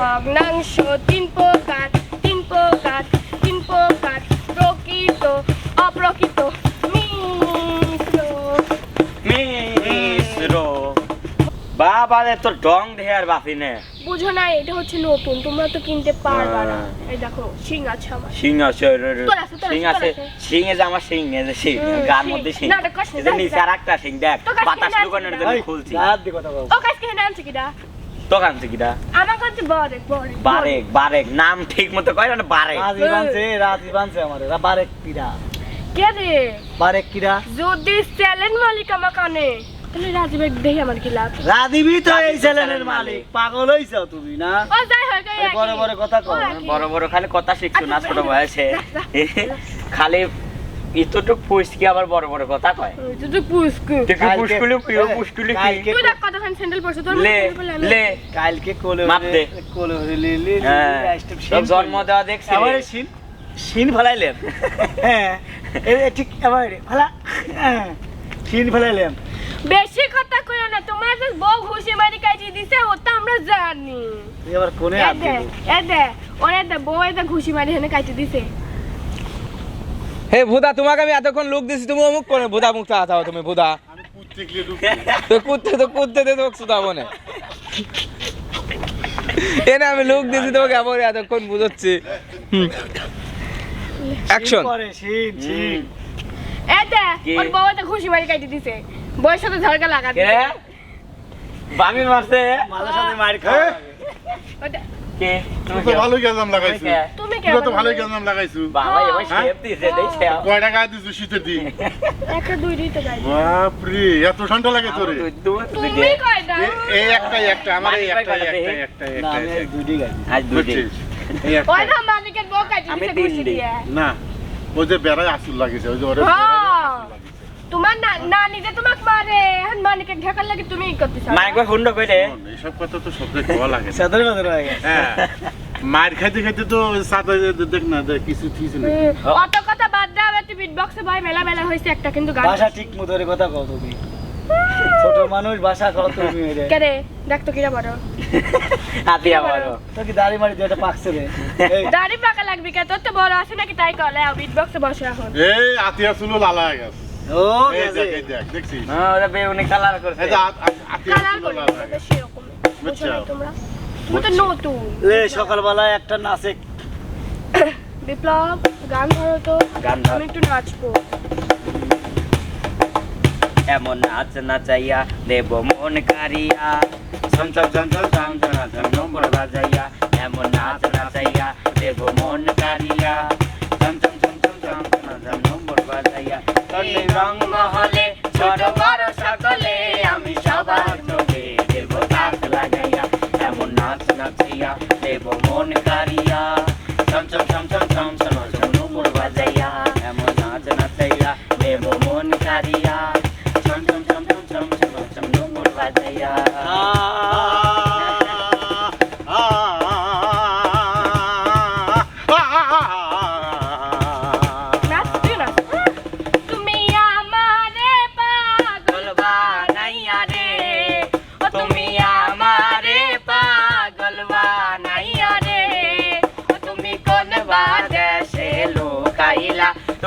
ভগ্নাংশ তিন প্রকার তিন প্রকার তিন প্রকার প্রকৃত অপ্রকৃত মিশ্র। মিশ্র। বাবারে ডং ঢেয়ার বাসি নে। বুঝো না এটা হচ্ছে নতুন তোমরা তো কিনতে পারবা না। হ্যাঁ। এই দেখো সিং আছে আমার। সিং আছে সিং আছে সিং এ আমার সিং এ যে সিং গার মধ্যে সিং এটা নিচে আর একটা সিং দেখ বাতাস দোকানের জন্য খুলছি। ও কাজ কে নাম কি দা হেনে আনছে কিটা দোকান থেকে কিটা আমার কাছে বারেক বারেক বারেক বারেক। নাম ঠিক মতো কয় না বারেক। রাজি বানছে রাজি বানছে আমারে। বারেক কিরা কে রে? বারেক কিরা যদি চ্যালেঞ্জ মালিক আমার কানে তাহলে রাজীবের দেখি আমার কি লাভ? রাদিবি তো এই তো চ্যানেলের মালিক। পাগল হইছ তুমি না? ও যাই এই বড় বড় কথা কও। বড় বড় খালি কথা শিখছো না ছোট বয়সে। খালি এতটুক পুষকি আবার বড় বড় কথা কয়? তুই পুষ্কু কালকে- পুষ্কুলি প্রিয় পুষ্কুলি কি? কালকে- তুই দেখ কতখান স্যান্ডেল পরছো তোর লে লে কালকে কোলে মাপ দে। কোলে লি লি হ্যাঁ। তোর জন্ম দেওয়া দেখছি এবারে শিন শিন ফেলাইলেন? হ্যাঁ। এই এই ঠিক এবারে ফেলা। হ্যাঁ, শিন ফেলাইলেন। বেশি কথা কইও না তোমার যে বউ ঘুষি মারি কাটি দিছে ও তো আমরা জানি। তুই আবার কোনে এ হাত এ দে ওরে দে বউ এটা ঘুষি মারি হেনে কাটি দিছে। হে ভুদা তোমাকে আমি এতক্ষণ লুক দিছি তুমি অমুক করে ভুদা মুখটা আতাও তুমি ভুদা। তো কুত্তে তো কুত্তে দে তোমাকে শুধু মনে এ না আমি লুক দিছি তোমাকে আবার এতক্ষণ বুঝাচ্ছি। অ্যাকশন এটা ওর বাবা তো খুশি বাড়ি কাটি দিছে। বয়স সাথে ঝড়কা লাগা দিছে। বামি মারছে? মাথার সাথে মার খায় কে? তুমি ভালো গেলাম লাগাইছিস তুই তো ভালোই গ্যাস নাম হ্যাঁ? কয় টাকা দিছো শীতের দিন? একটা এত ঠান্ডা লাগে তোরে। এই একটা একটা আমার এই একটা একটা একটা না যে বেড়ায় আসল লাগিছে ওই যে ওরে তোমার নানি তুমি করতেছ? মাইকে কথা তো সবচেয়ে লাগে। মার খাইতে খাইতে তো সাদা দেখ না দেখ কিছু থিস না অত কথা বাদ দাও তুই বিট বক্সে ভাই মেলা মেলা হয়েছে একটা কিন্তু গান। ভাষা ঠিক মতো করে কথা কও তুমি। ছোট মানুষ ভাষা কও তুমি রে কে রে? দেখ তো কিরা বড়। হাতি আবার তো কি দাড়ি মারি দিয়ে পাকছে রে? দাড়ি পাকা লাগবে কে? তোর তো বড় আছে নাকি তাই কলে বিট বক্সে বসে এখন। এই আতিয়া চুলো লালা গেছে। ও গেছে দেখ দেখ দেখছিস? না ওরা বে উনি কালার করছে আ- আতিয়া চুলো লালা গেছে। বুঝছ? তোমরা? এ সকালবেলায় একটা নাচে বিপ্লব গান ধরো তো গান আমি একটু নাচবো এমন নাচ নাচাইয়া দেব মন কারিয়া চঞ্চল চঞ্চল চঞ্চল চঞ্চল নম্বর বাজাইয়া এমন নাচ নাচাইয়া দেব মন কারিয়া চঞ্চল চঞ্চল চঞ্চল চঞ্চল নম্বর বাজাইয়া তন্ময় রং মহলে মন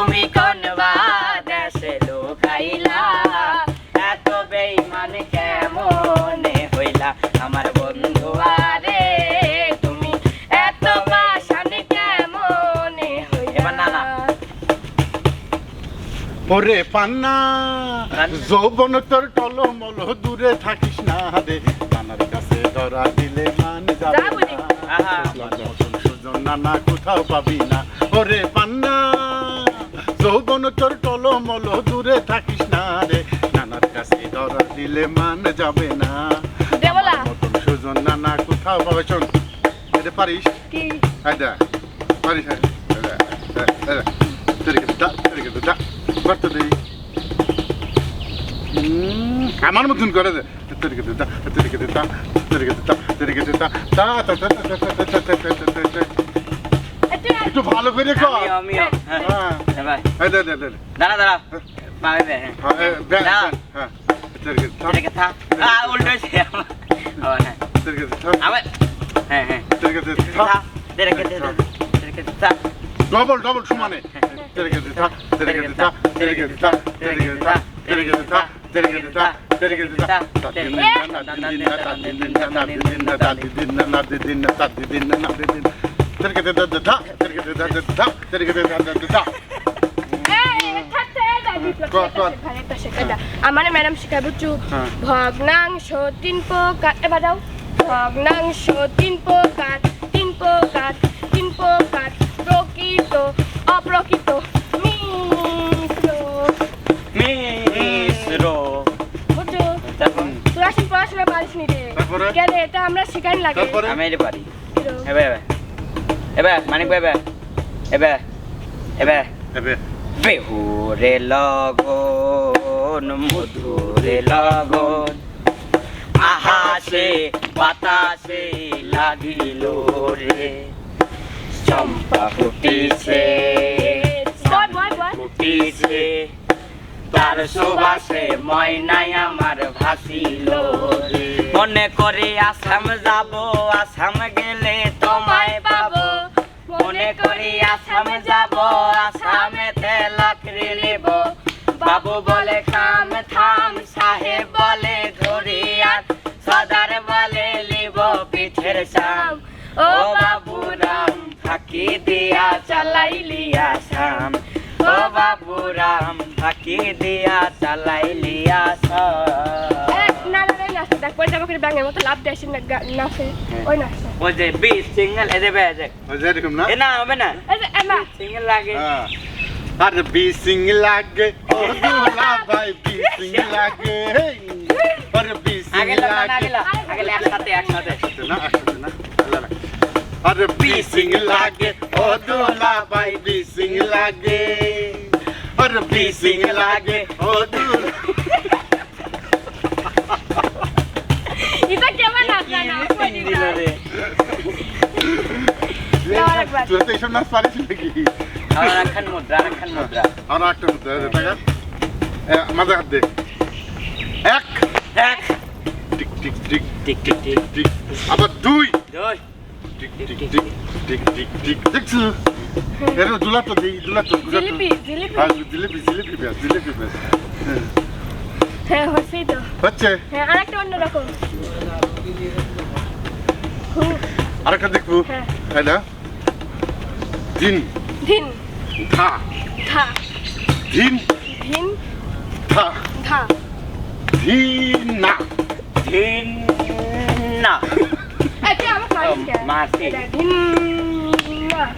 তুমি কোন বাদেশে লুকাইলা এত বেইমান কেমনে হইলা? আমার বন্ধু আরে তুমি এত কেমনে না। হইলা ওরে পান্না যৌবন তোর টলমল দূরে থাকিস না রে। কানার কাছে ধরা দিলে মান যাবে না। সুজন নানা কোথাও পাবি না। ওরে পান্না যৌবন তোর টলমল দূরে থাকিস না রে নানার কাছে ধরা দিলে মান যাবে না দেবলা আমার মতন সুজন নানা কোথাও পাবে শোন এটা পারিস কি da değil. আমার মতন করে দে তরিকে দা তরিকে দা তরিকে দা তরিকে দা তা তা তা তা তা তা তা তা তা তা তা এটা একটু ভালো করে কর আমি হ্যাঁ ভাই এই দে দে দে দাঁড়া দাঁড়া পাবে দে হ্যাঁ দে হ্যাঁ তোর কে থাম তোর কে থাম আ উল্টো সে আবার হ্যাঁ তোর কে থাম আবার হ্যাঁ হ্যাঁ তোর কে থাম দে রে কে দে তোর কে থাম ডবল ডবল সমানে তোর কে থাম তোর কে থাম তোর কে থাম তোর কে থাম তোর কে থাম তোর কে থাম tere আমার ম্যাডাম বুঝছু হ্যাঁ। ভগ্নাংশ তিন প্রকার এবার দাও ভগ্নাংশ তিন প্রকার তিন প্রকার তিন প্রকার প্রকৃত অপ্রকৃত মিশ্র মিশ্র বুঝছ তারপর? তোরা পড়াশোনা পারিস নি রে? কেন এটা আমরা শিখাই লাগে। আমি এটা পারি এবে এবে এবে মানিক ভাই এবে এবে এবে। এবে। বেহুরে লগন মধুরে লগন। আহাসে বাতাসে লাগিল রে। চম্পা ফুটিছে ফুটিছে। তার সুবাসে ময়নাই আমার ভাসিল রে। মনে করে আসাম যাব আসাম গেলে মনে করি আসাম যাব আসামেতে লাকড়ি নেব। বাবু বলে কাম থাম, সাহেব বলে ধরি আর সদার বলে লিব পিঠের শাম। ও বাবু রাম, ফাঁকি দিয়া চালাইলি আসাম। ও বাবু রাম, ফাঁকি দিয়া চালাইলি আসাম। করে ব্যাঙের মতো লাভ দেয় না নাচে ওই নাচটা ওই যে বিশ সিঙ্গেল এদের বেজে ওই যে এরকম না? এ না হবে না। এই যে এমা। সিঙ্গেল লাগে। হ্যাঁ। আর বিসিং লাগে। ও দুলা ভাই বিসিং লাগে। আর বিসিং আগে লো আগে লাগে। আগে একসাথে একসাথে। না একসাথে না। আল্লাহ। আর বিসিং লাগে। ও দুলা ভাই বিসিং লাগে। আর বিসিং লাগে। ও দুলা কেমন নাচ না না কই দিল রে আরেকবার। তুই তো এইসব নাচ পারিস নাকি আর রাখান মুদ্রা রাখান মুদ্রা আর একটা মতো টাকা মাঝে হাত দে এক এক টিক টিক টিক টিক টিক টিক টিক আবার দুই দুই টিক টিক টিক টিক টিক টিক দেখছ এর দুলা তো দেই দুলা তো দুলা তো জিলিপি জিলিপি আর জিলিপি জিলিপি ব্যাস জিলিপি ব্যাস হ্যাঁ হচ্ছেই তো। হচ্ছে? হ্যাঁ আরেকটা অন্যরকম আরেকটা দেখব। হ্যাঁ। তাই না? দিন ধিন। থা ধা। দিন ধিন। থা ধা। দিন না। ধিন না।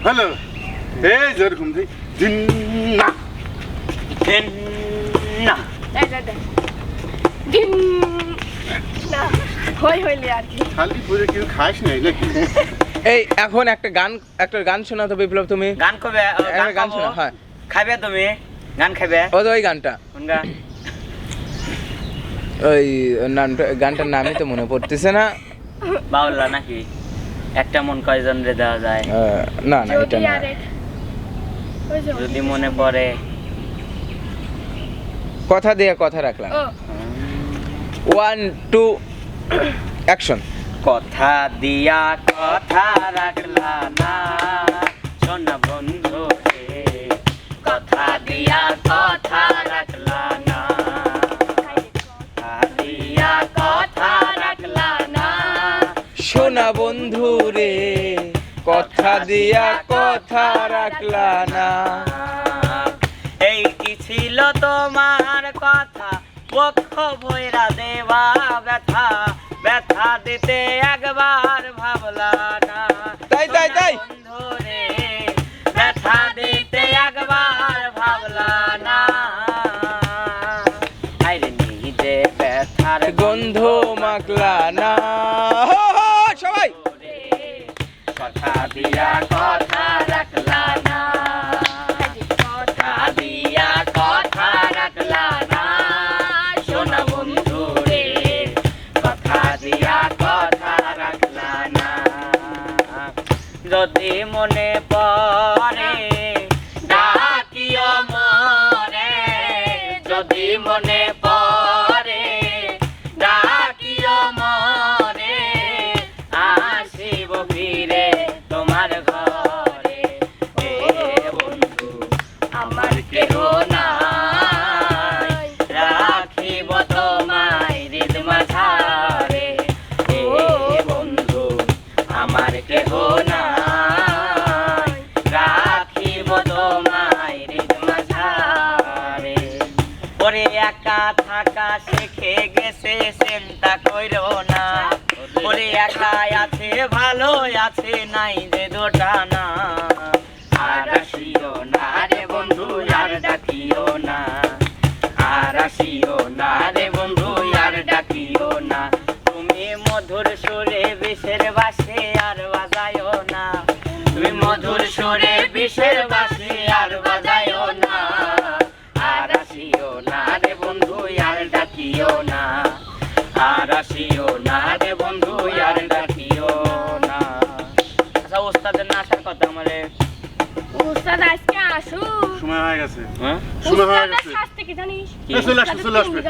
হ্যালো। এই যেরকম দিন না। তিন না। এই দে দে ধিন না হই হইলি আর কি। খালি পরে কেউ খাস নাই নাকি? এই এখন একটা গান একটা গান শোনা তো বিপ্লব তুমি? গান কবে? একটা গান শোনা হ্যাঁ। খাবে তুমি? গান খাবে ও তো ওই গানটা। কোন গান ওই নামটা গানটার নামই তো মনে পড়তেছে না। বাউল্লা নাকি? একটা মন কয়জন রে দেওয়া যায়? না না এটা যদি না। যদি মনে পড়ে। কথা দিয়ে কথা রাখলাম। ও। ওয়ান টু অ্যাকশন কথা দিয়া কথা রাখলা না শোনা বন্ধু রে। কথা দিয়া কথা রাখলা না কথা দিয়া কথা রাখলা না শোনা বন্ধু রে। কথা দিয়া কথা রাখলা না। পক্ষ ভৈরা দেওয়া ব্যথা ব্যথা দিতে একবার ভাবলা না তাই, তাই, ব্যথা দিতে একবার ভাবলা না আইরে নিজে ব্যথার গন্ধ মাখলা না সবাই। কথা দিয়া কথা যদি মনে পড়ে ডাকিও মনে যদি মনে চিন্তা কইরো না। ওরে একা আছে ভালো আছে, নাই যে দোটা না। রে ডাকিও না। তুমি মধুর সুরে বিষের বাসে আর বাজায়ও না। তুমি মধুর সুরে বিষের বাসে হয়ে? গেছে হ্যাঁ শোনা হয়ে গেছে। কি জানিস? চলে আসবে চলে আসবে